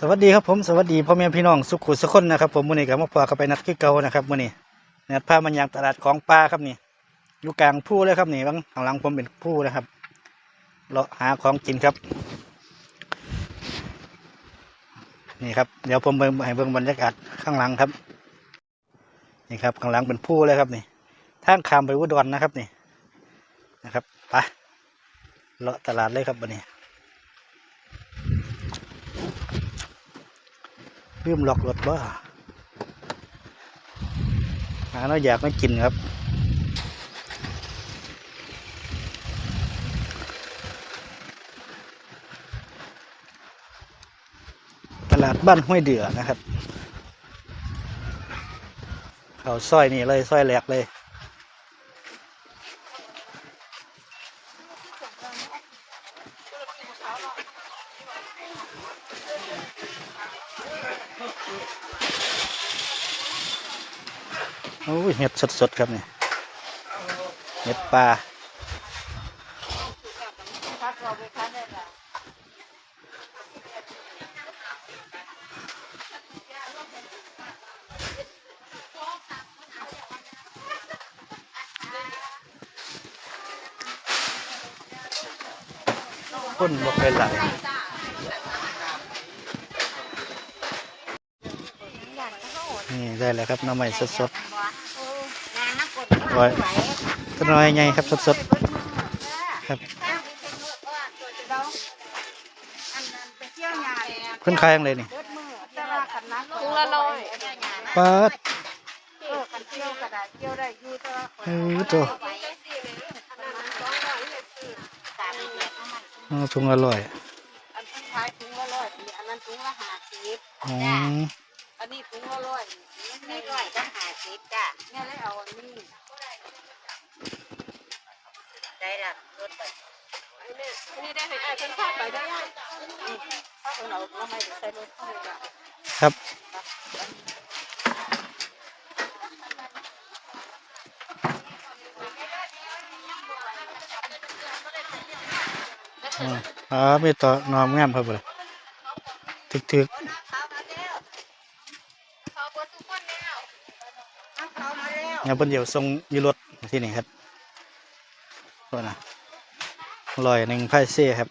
สวัสดีครับผมสวัสดีพ่อแม่พี่น้องสุขุสุขคนนะครับผมมื่อนี้กับมาพอกันไปนัดคือเก่านะครับมื่อนี้นัดพามันยางตลาดของปลาครับนี่อยู่กลางผู้เลยครับนี่บางข้างหลังผมเป็นผู้นะครับเลาะหาของกินครับ นี่ครับ เดี๋ยวผมเบิ่งให้เบิ่งบรรยากาศข้างหลังครับ นี่ครับข้างหลังเป็นผู้เลยครับนี่ทางขามไปอุดรนะครับนี่นะครับไปเลาะตลาดเลยครับวันนี้ ลืมล็อกรถว่าหาเราอยากไม่กินครับ ตลาดบ้านห้วยเดือนะครับ เขาซอยนี่เลยซอยแหลกเลย เห็ดสดๆครับนี่เห็ดปลาคนบ่เคยหลายนี่ได้แล้วครับน้ำใหม่สดๆ ร้อยก็น้อยไงครับสดๆครับเพิ่นขายยังเลยนี่ถุงละร้อยปลาดเออกันเที่ยวกระดาษเที่ยวได้อยู่แต่ว่าเออตัวสามเดือนเอาถุงอร่อยอันที่ขายถุงละร้อยอันนั้นถุงละห้าสิบ อ๋อ อันนี้ถุงละร้อย นี่ร้อยก็ห้าสิบจ้ะเนี่ยเลยเอาอันนี้ได้ละรถไปนี่ได้ให้ไอ้ฉันพาไปได้ยังถ้าเราเราไม่ใส่รถเข้าไปจ้ะครับอ่าอ่ามีต่อนอมงามครับเลยถึกถึก เขามาแล้วเขาเปิดทุกคนแล้วเขามาแล้ว ๆ เนี่ยเพิ่นเดี๋ยวส่งยีรถที่นี่ครับโน่นะลอยหนึ่งไพ่เซ่ครับ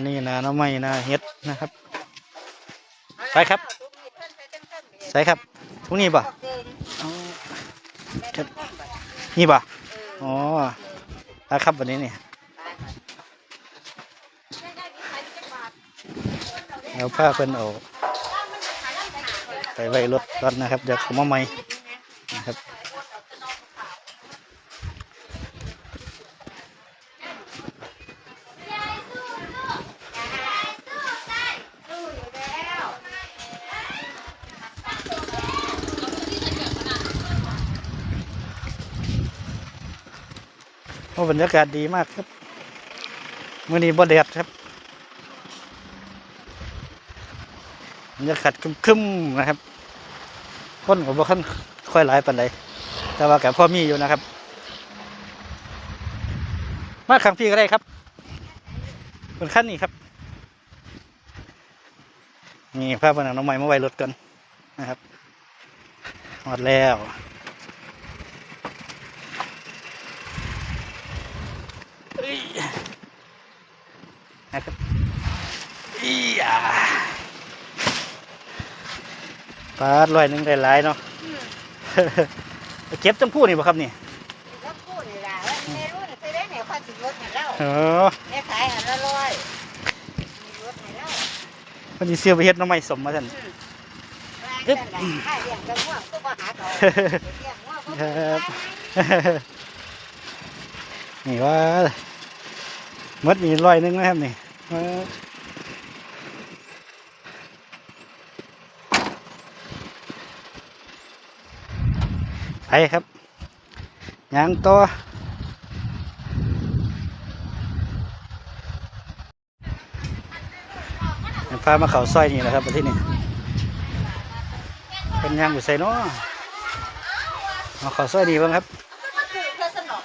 นนี้นะน้ำไม้นะเฮ็ดนะครับไปครับใส่ครับทุกนี้ป่ะนี่ป่ะอ๋อ นะครับวันนี้เนี่ยเอาผ้าเพิ่นออกไปไว้รถรถนะครับ เดี๋ยวเขามาใหม่ โอ้บรรยากาศดีมากครับมื่อนี้บ่แดดครับบรรยากาศครึมๆนะครับคนก็บ่ค่อยค่อยหลายปานใดแต่ว่ากับพ่อมีอยู่นะครับ มาขังพี่ก็ได้ครับบนขั้นนี้ครับนี่ภาพบนน้องใหม่มาไว้รถกันนะครับหมดแล้วเอ้ย นะครับอียาปลาลอยหนึงได้หลายเนาะเก็บจังพูดนี่บ่ครับนี่แล้วพูดนี่ล่ะว่าในรุ่นใช้ได้ไหนความสิรถไหนแล้วเออแม่ขายอันละร้อยมีรถไหนแล้วมันสิเสียไปเฮ็ดหน้ำไม้สมมาท่านตึ๊บข้าเลี้ยงจะง่วงก็บ่หาเขาเลี้ยงง่วงก็คบ่รับนี่ว่าหมดมีร้อยหนึงนะครับนี่ เออไปครับยางตัวพามาเขาซอยนี่แหละครับที่นี่เป็นยังอยู่ใส่เนาะมาเขอสวัสดีบ้างครับ คือเพื่อสนอง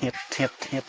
เห็ดเห็ดเห็ด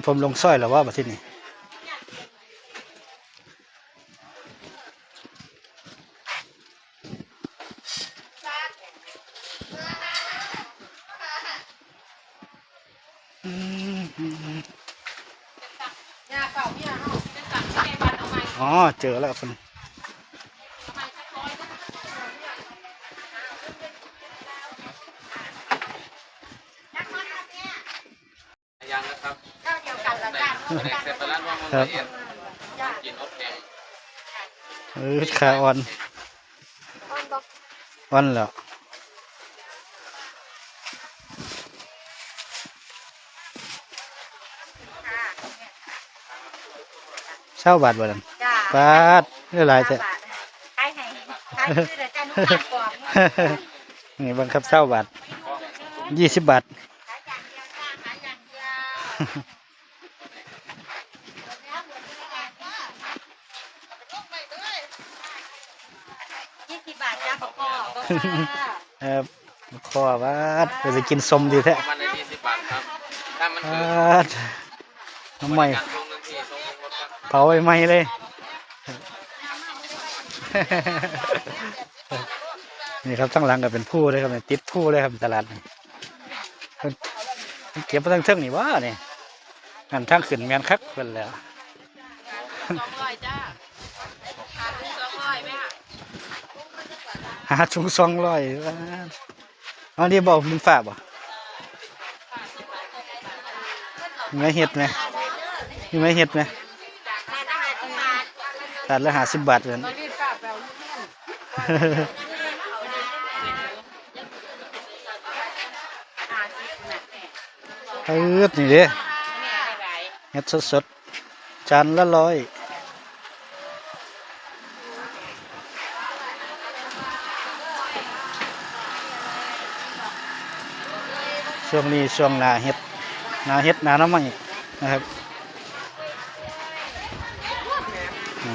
มันผมลงสร้อยแล้วว่าบัดนี่อืมอืมอืมยาเก่าเนี่ยเนาะเป็นสั่งที่ในวันเอามาอ๋อ เจอแล้วคนเอามาสักร้อยนะยังนะครับ เจ้าเดียวกันละกันแผนกเซปารัตว่ามันละเอียดกินอบแข็งเออขาอ่อนอ่อนแล้วเช่าบาทบ่ลันจ้าบาทเรื่อหลายแต่ขายให้ขายคือเดี๋ยวจะนุ่งกล่องนี่บังคับเช่าบาทยี่สิบบาท ขายอย่างเดียวจ้าขายอย่างเดียวยี่สิบบาทจ้าปอกอก็ ค่ะเออคอบาทไปจะกินสมดีแท้ประมาณในยี่สิบบาทครับถ้ามันบคือาทน้ำใหม่การลงหนึ่งทีส่งลงรถครับเผาใหม่ๆเลยนี่ครับทั้งหลังก็เป็นผู้เลยครับเนี่ยติดผู้เลยครับตลาดนี่เพิ่นเพิ่นเก็บมาทั้งเทิงนี่ว่าเนี่ยงานทางขึ้นแมนคักเพิ่นแหล้วสองร้อยจ้าขาดสองร้อยไหมคะ หาชุงสองร้อยอันนี้บอกมึงฝากบ่ไหมเห็ดไหมมีไหมเห็ดไหมตัดละหาสิบบาทเลยตอนนี้ฝากเออนี่เด้เห็ดสดๆจานละร้อย ช่วงนี้ช่วงหนาเห็ดหนาเห็ดหนาน้ำมันนะครับอ่า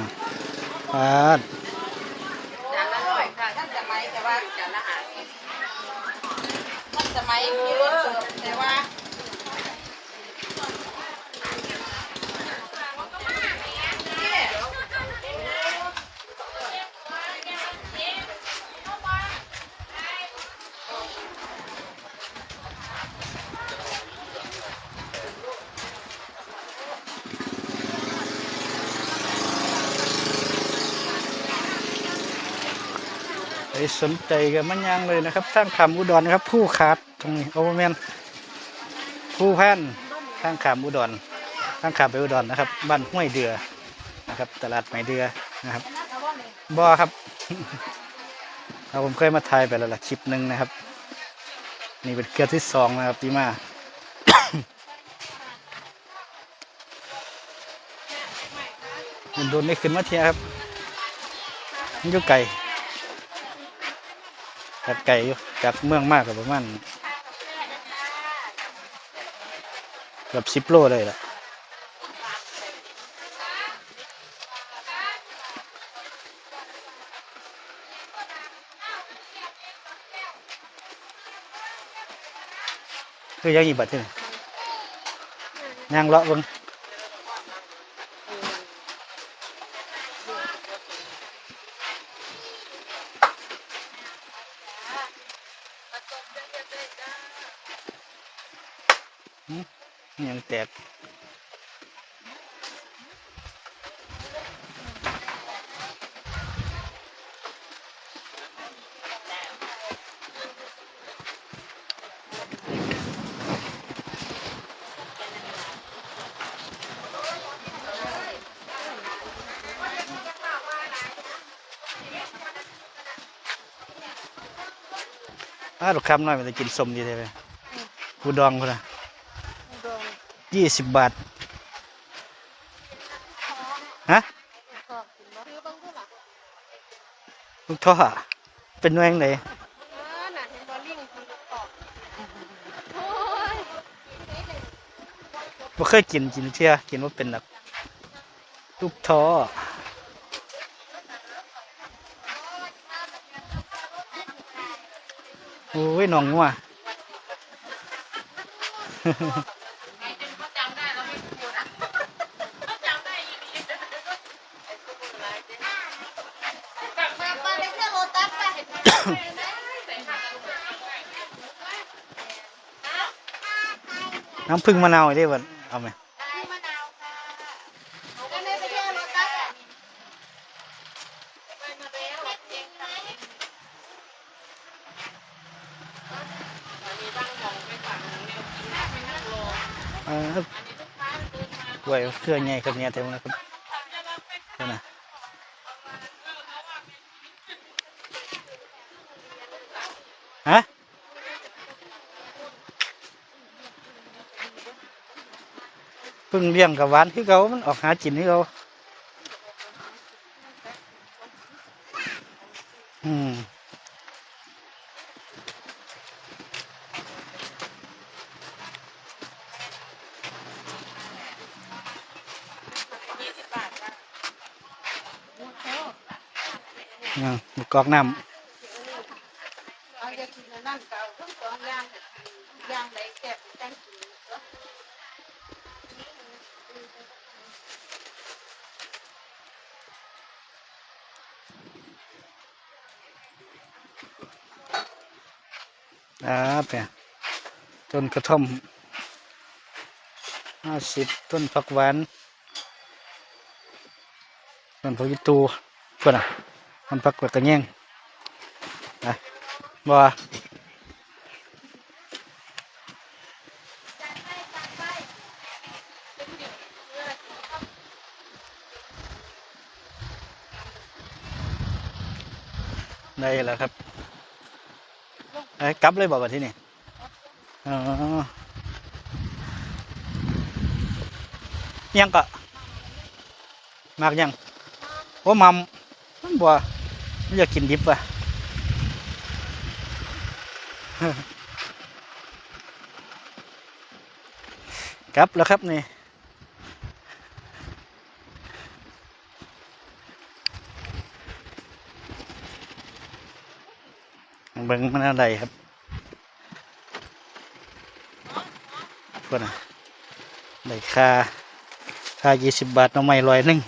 ปาด จานละร้อยค่ะท่านสมัยแต่ว่าจานละหาท่านสมัยมีรถเสิร์ฟแต่ว่า ไป สนใจกันมันยังเลยนะครับทางขามอุดรนะครับ ผู้ขาดตรงนี้โอเวอร์แมนผู้แพนทางขามอุดรทางขามไปอุดรนะครับบ้านห้วยเดือนะครับ ตลาดไหมเดือนะครับบอครับเราผมเคยมาถ่ายไปแล้วล่ะคลิปหนึ่งนะครับ นี่เป็นเกือที่สองนะครับปีมามันโดนได้ขึ้นมาเทียครับมันอยู่ไกล จากไกลอยู่จากเมืองมากกับประมาณเกือบสิบโลเลยล่ะคือยังอีบัดที่ไหนย่างเลาะเบิ่ง ยังแตกอ้าวลูกคำน้อยมันจะกินสมดีใช่ไหมกูดองคนนะ ยี่สิบบาท ฮะลูกท่อเป็นแวงไหนเออน่ะเห็นบอลลิงคุณตอบโอ้ยบ่เคยกินกินเที่ยกินว่าเป็นแบบลูกท่อโอ้ยน้องงัว มา ไปเที่ยวโรตัสไปน้ำผึ้งมะนาวได้บ่เอาไหมมะนาวค่ะก็เลยไปเที่ยวโรตัสอะไปมาแล้วเองค่ะมีบ้างมองไปฝั่งแนวกินได้ไม่นั่งรอเออกค้าเดินมากล้วยเครือใหญ่ครับเนี่ยเต็มแล้วครับนั่นนะฮะเพึ่งเลี้ยงกับหวานที่เขามันออกหากินที่เขาอืมยี่สิบบาทค่ะยังมีกอกน้เอาจะกินอันนั่นเก่าทั้งสองอย่างอย่างไหนแก็บแจ้งกินเนอะำอ่าเปียต้นกระท่อมห้าสิบต้นผักหวานต้นผักยีตูเพื่อนอะต้นผักกวดกระแยงนะบ่ได้แล้วครับ อ้ยกลับเลยบอกว่าที่นี่อ๋อยังก็มากยังโอ้มัมมันบ่มันอยากกินดิบอะกลับแล้วครับนี่ บิ้งมันอะไรครับก็นะได้ค่าค่ายี่สิบบาทน้องไม้ร้อยหนึ่ง